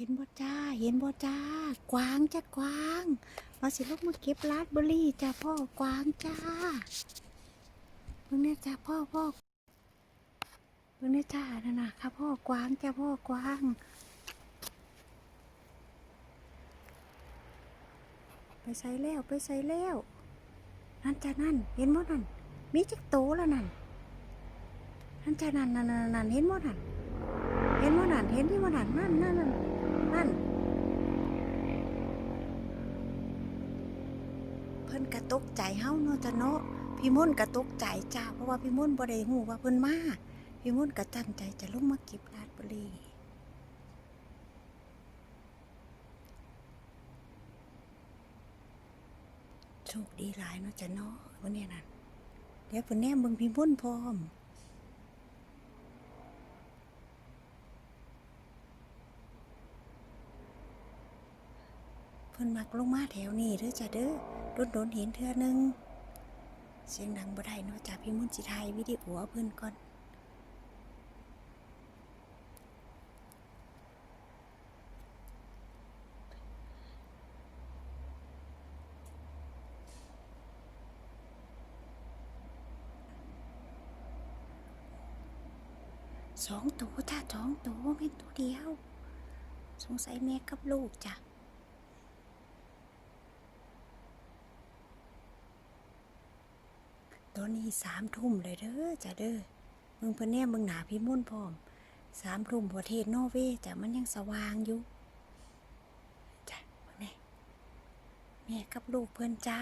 เห็นบ่จ้า เห็นบ่จ้า กวางจ้ากวางมาสิลูกมาเก็บราสเบอรี่จ้าพ่อกวางจ้าเพิ่งเนี่ยจ้าพ่อพ่อเพิ่งเนี่ยจ้านั่นนะค่ะพ่อกวางจ้าพ่อกวางไปใส่แล้วไปใส่แล้วนั่นจ้านั่น เห็นบ่นั่นมีจักโตแล้วนั่นนั่นจ้านั่นนั่นนั่นนั่นเห็นบ่นั่นเห็นบ่นั่นเห็นที่บ่นั่นนั่นนั่นนั่น นั่น เพิ่นกระตกใจเฮาเนาะจ้ะเนาะพี่มุ่นกระตกใจจ้าเพราะว่าพี่มุ่นบ่ได้ฮู้ว่าเพิ่นมาพี่มุ่นก็ตั้งใจจะลงมาเก็บราสเบอร์รี่โชคดีหลายเนาะจ้ะเนาะวันนี้นั่นเดี๋ยวเพิ่นแนมเบิ่งพี่มุ่นพร้อม พิ่นมักลงมาแถวนี้เด้อจ้ะเด้อโดนโดนเห็นเทื่อหนึง เสียงดังบ่ได้เนาะจ้ะพี่มุ่นสิถ่ายวิดีโอเพิ่นก่อนสองตัวจ้าสองตัวไม่นตัวเดียว สงสัยแม่กับลูกจ้ะ ตอนนี้สามทุ่มเลยเด้อจ้ะเด้อมึงเพิ่นแน่มึงหนาพี่มุ่นพร้อมสามทุ่มประเทศนอร์เวย์จ้ะมันยังสว่างอยู่จ้ะแน่แม่กับลูกเพิ่นจ้า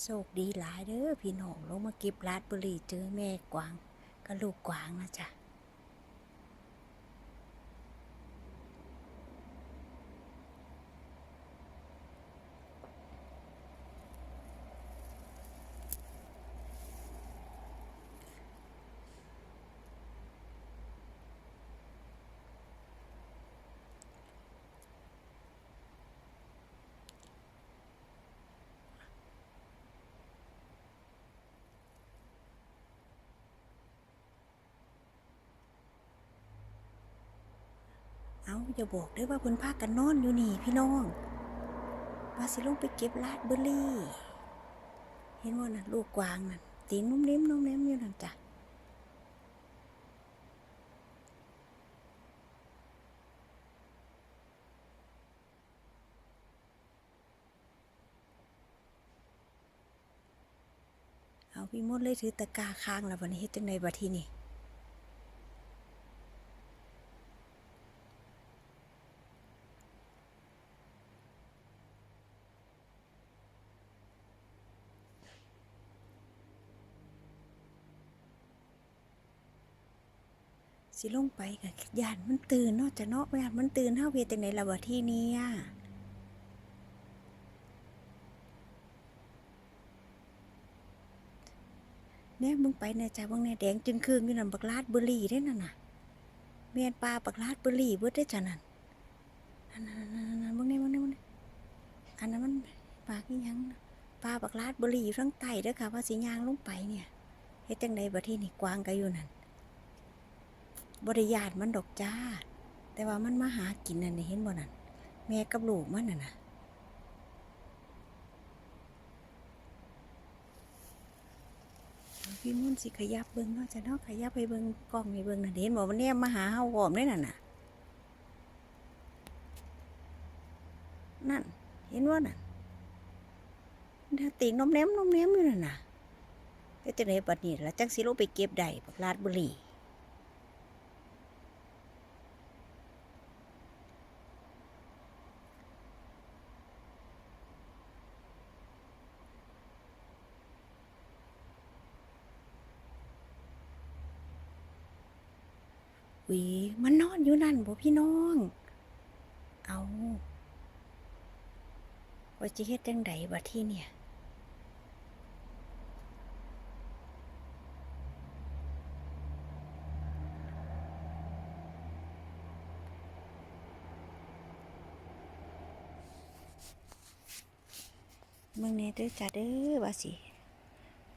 โชคดีหลายเด้อพี่น้องลงมาเก็บราดบุรีเจอแม่กวางกับลูกกวางนะจ้ะ เอาอย่าบอกเด้อว่าเพิ่นพากันนอนอยู่นี่พี่น้องว่าสิลงไปเก็บราดเบอร์รี่ เห็นว่าน่ะลูกกวางน่ะตีนนุ่มนิ่มนุ่มนิ่มอยู่นั่นจ้ะเอาพี่มดเลยถือตะกร้าค้างแล้ววันนี้เฮ็ดจังไดบัดทีนี่ สิลงไปกับยานมันตื่นนาะจะเนาะยานมันตื่นเฮาเฮ็ดจังไดล่ะบัดทีเนี้ยแน่มึงไปแน่จ้าเบิ่งแน่แดงจึงครึ่งอยู่นั่นบักลาดเบอร์รี่เด้นั่นน่ะแม่นปลาบักลาดเบอรี่เบิดได้จ้ะนั่นนั่นนั่นนั่นนั่นเบิ่งแน่เบิ่งแน่เบิ่งแน่อันนั้นมันปลาอีหยังปลาบักลาดเบอรี่อยู่ทั้งใต้เด้อค่ะว่าสิย่างลงไปเนี่ยเฮ็ดจังไดบัดทีนี่กวางก็อยู่นั่น บริยานมันดอกจ้า แต่ว่ามันมาหากินนั่นนี่เห็นบ่นั่นแม่กับลูกมันน่ะนะพี่มุ่นสิขยับเบิ่งเนาะจะเนาะขยับไปเบิ่งกล้องให้เบิ่งน่ะเห็นบ่มันแนมมาหาเฮาพร้อมเลยนั่นน่ะ นั่น เห็นว่านั่นเดี๋ยวติงน้มแนมน้มแนมอยู่นั่นน่ะเฮ็จังไดบัดนี้ล่ะจังสิลงไปเก็บได้บักลาดบุรี ห วีมันนอนอยู่นั่นบ่พี่น้อง เอาว่าจะเฮ็ดจังใดบัดที่เนี่ย เบิ่งแหน่เด้อจ้าเด้อว่าสิ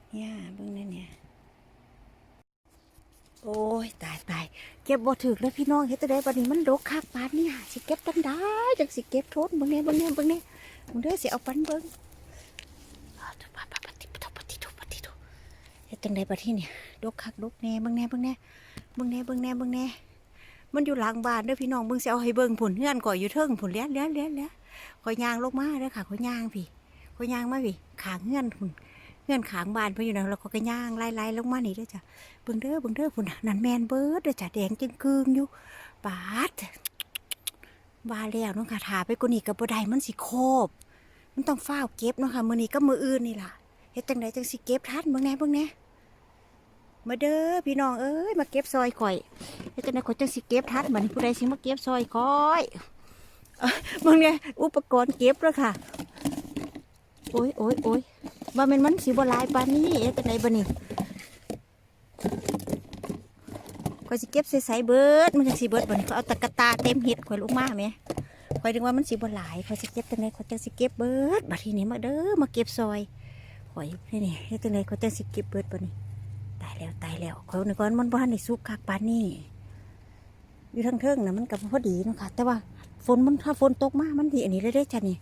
เนี่ยเบิ่งแหน่เนี่ย โอ้ยตายตายเก็บบ่ถึกแล้วพี่น้องเฮ็ดจังได้บัดนี้มันดกคักปานนี้หาสิเก็บจังได้จังสิเก็บโทษเบิ่งแน่เบิ่งแน่เบิ่งแน่มึงเด้อสิเอาปันเบิ่งเฮ็ดจังไดบัดนี้เนี่ยดกคักดกแน่เบิ่งแน่เบิ่งแน่เบิ่งแน่เบิ่งแน่เบิ่งแน่มันอยู่หลังบ้านเด้อพี่น้องเบิ่งสิเอาให้เบิ่งผลเฮือนก่อยอยู่เทิงผลเลี้ยเลี้ยเลี้ยเลี้ยข่อยย่างลงมาเด้อค่ะข่อยย่างพี่ข่อยย่างมาพี่ขางเฮือนพุ่น เฮือนขางบ้านเพิ่นอยู่นั่นแล้วก็ย่างไล่ๆลงมานี่เด้อจ้ะเบิ่งเด้อเบิ่งเด้อพุ่นน่ะนั่นแมนเบิดเด้อจ้ะแดงจึงกึงอยู่ปาดว่าแล้วน้องค่ะถาไปกว่านี้ก็บ่ได้มันสิโคบ มันต้องฟ้าวเก็บเนาะค่ะมื้อนี้ก็มื้ออื่นนี่ล่ะเฮ็ดจังไดจังสิเก็บทันเบิ่งแน่เบิ่งแน่มาเด้อพี่น้องเอ้ยมาเก็บซอยข่อยเฮ็ดจังไดข่อยจังสิเก็บทันบัดนี้ผู้ใดสิมาเก็บซอยข่อยเบิ่งแน่อุปกรณ์เก็บเด้อค่ะ โอ้ยโอ้ยโอ้ย ว่ามันมันสิบ่หลายปานนี้เฮ็ดจังไดบัดนี้ข่อยสิเก็บใส่ๆเบิดมันจังสิเบิดบ่นี่เขาเอาตะกะตาเต็มเห็ดข่อยลงมาแหม่ข่อยนึกว่ามันสิบ่หลายข่อยสิเก็บจังไดข่อยจังสิเก็บเบิดบัดทีนี้มาเด้อมาเก็บซอยข่อยนี่นี่เฮ็ดจังไดข่อยจังสิเก็บเบิดบ่นี่ตายแล้วตายแล้วข่อยนึกว่ามันบ่ทันได้สุกคักปานนี้อยู่ทางเทิงนะมันก็พอดีนะคะแต่ว่าฝนมันถ้าฝนตกมากมันสิอันนี้เลยเด้จ้ะนี่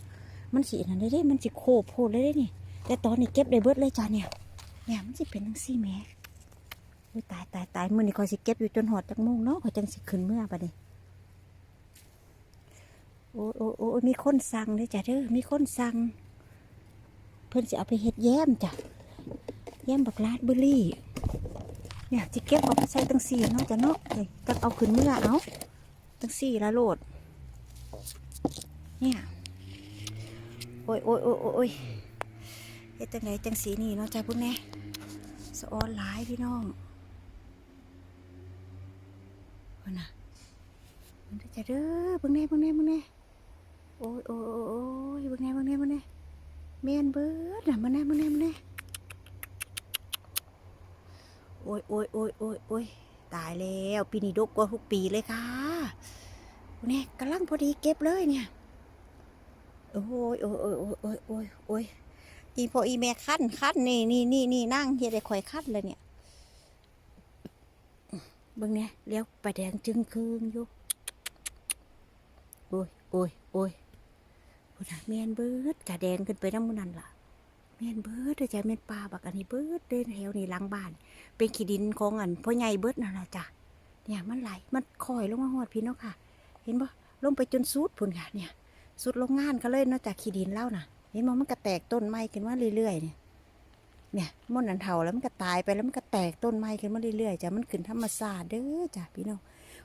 มันสิอันนั้นเลยเด้มันสิโคบโพดเลยเด้นี่ แต่ตอนนี้เก็บได้เบิดเลยจ้ะเนี่ยเนี่ยมันสิเป็นจังซี่แมอุ๊ยตายตายตายมือนี่คอยสิเก็บอยู่จนหอดจักโมงเนาะคอยจังสิขึ้นเมื่อปะนี่โอ้โอ้โอ้มีคนสั่งเลยจ้ะเด้อมีคนสั่งเพิ่อนสิเอาไปเฮ็ดแย้มจ้ะแย้มบักลาดเบอร์รี่ เนี่ยสิเก็บเอาไปใส่ตั้งสี่เนาะจ้ะเนาะเลยจักเอาขึ้นเมื่อเอาตั้งสี่ละโหลด เนี่ยโอ้ยโอ้ยโอ้ยโอ้ยโอ้ย เฮ็ดจังไหนจังสีนี่เนาะจ้ะพุ่นแน่สะออนหลายพี่น้องพุ่นน่ะมันจะเด้อเบิ่งแน่เบิ่งแน่เบิ่งแน่โอ้ยโอ้ยโอ้ยโอ้ยเบิ่งแน่เบิ่งแน่เบิ่งแน่แม่นเบิดน่ะมาแน่มาแน่มาแน่โอ้ยโอ้ยโอ้ยโอ้ยโอ้ยตายแล้วปีนี้ดกกว่าทุกปีเลยค่ะเนี่ยกำลังพอดีเก็บเลยเนี่ย โอ้ยโอ้ยโอ้ยโอ้ยโอ้ยโอ้ย อีพออีแม่ขั้นขั้นนี่นี่นี่นี่นั่งเฮ็ดให้ข่อยขั้นเลยเนี่ยเบิ่งเนี่ยเลี้ยวไปแดงจึงคืนอยู่โอ้ยโอ้ยโอ้ยพุ่นน่ะแมนเบิดกะแดงขึ้นไปน้ำมันนั่นล่ะแมนเบิดเด้อจ้ะแมนปลาบักอันนี้เบิดเดินแถวนี่หลังบ้าน เป็นขี้ดินของอันพ่อใหญ่เบิดนั่นล่ะจ้ะเนี่ยมันไหลมันคอยลงมาหอดพี่เนาะค่ะ เห็นบ่ลงไปจนสุดพุ่นค่ะเนี่ยสุดโรงงานก็เลยเนาะจากขี้ดินเล่าน่ะ เห็นมันมันก็แตกต้นไม้ขึ้นมาเรื่อยๆเนี่ยเนี่ยม่อนอันเถาแล้วมันก็ตายไปแล้วมันก็แตกต้นไม้ขึ้นมาเรื่อยๆจ้ะมันขึ้นธรรมชาติเด้อจ้ะพี่น้อง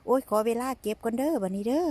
โอ้ยขอเวลาเก็บก่อนเด้อบันนี้เด้อ